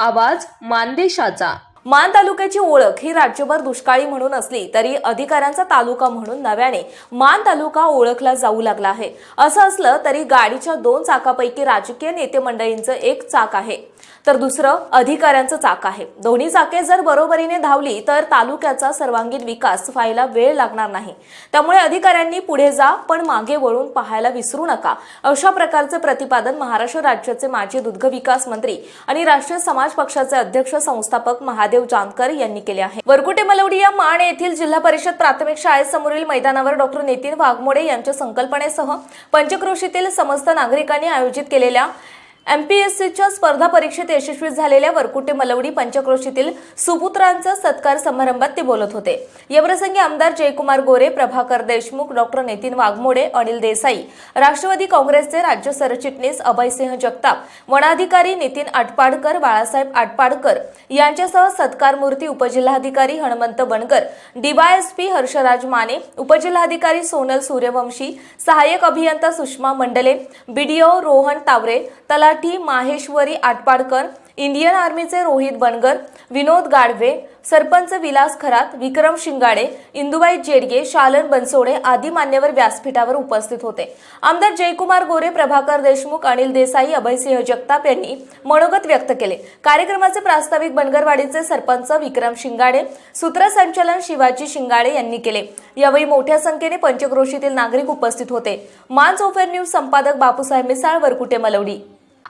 आवाज मानदेशाचा. मान तालुक्याची ओळख ही राज्यभर दुष्काळी म्हणून असली तरी अधिकाऱ्यांचा तालुका म्हणून नव्याने मान तालुका ओळखला जाऊ लागला आहे. असं असलं तरी गाडीच्या दोन चाकापैकी राजकीय नेते मंडळींचं एक चाक आहे. तर दुसरं अधिकाऱ्यांचं चाक आहे. दोन्ही चाके जर बरोबरीने धावली तर तालुक्याचा सर्वांगीण विकास व्हायला वेळ लागणार नाही. त्यामुळे अधिकाऱ्यांनी पुढे जा पण मागे वळून पाहायला विसरू नका. अशा प्रकारचे प्रतिपादन महाराष्ट्र राज्याचे माजी दुग्ध विकास मंत्री आणि राष्ट्रीय समाज पक्षाचे अध्यक्ष संस्थापक महादेव जानकर यांनी केले आहे. वरकुटे मलवडी या माण येथील जिल्हा परिषद प्राथमिक शाळेसमोरील मैदानावर डॉक्टर नितीन वाघमोडे यांच्या संकल्पनेसह पंचक्रोशीतील समस्त नागरिकांनी आयोजित केलेल्या एमपीएससीच्या स्पर्धा परीक्षेत यशस्वी झालेल्या वरकुटे मलवडी पंचक्रोशीतील सुपुत्रांचा सत्कार समारंभात ते बोलत होते. याप्रसंगी आमदार जयकुमार गोरे प्रभाकर देशमुख डॉक्टर नितीन वाघमोडे अनिल देसाई राष्ट्रवादी काँग्रेसचे राज्य सरचिटणीस अभयसिंह जगताप वनाधिकारी नितीन आटपाडकर बाळासाहेब आटपाडकर यांच्यासह सत्कार मूर्ती उपजिल्हाधिकारी हनुमंत बनकर डीवायएसपी हर्षराज माने उपजिल्हाधिकारी सोनल सूर्यवंशी सहाय्यक अभियंता सुषमा मंडले बीडीओ रोहन तावरे मराठी माहेश्वरी आटपाडकर इंडियन आर्मीचे रोहित बनगर विनोद गाढवे सरपंच विलास खरात विक्रम शिंगाडे इंदुबाई जेडगे शालन बनसोडे आदी मान्यवर व्यासपीठावर उपस्थित होते. आमदार जयकुमार गोरे प्रभाकर देशमुख अनिल देसाई अभयसिंह जगताप यांनी मनोगत व्यक्त केले. कार्यक्रमाचे प्रास्ताविक बनगरवाडीचे सरपंच विक्रम शिंगाडे सूत्रसंचालन शिवाजी शिंगाडे यांनी केले. यावेळी मोठ्या संख्येने पंचक्रोशीतील नागरिक उपस्थित होते. मान ओफेर न्यूज संपादक बापूसाहेब मिसाळ वरकुटे मलवडी.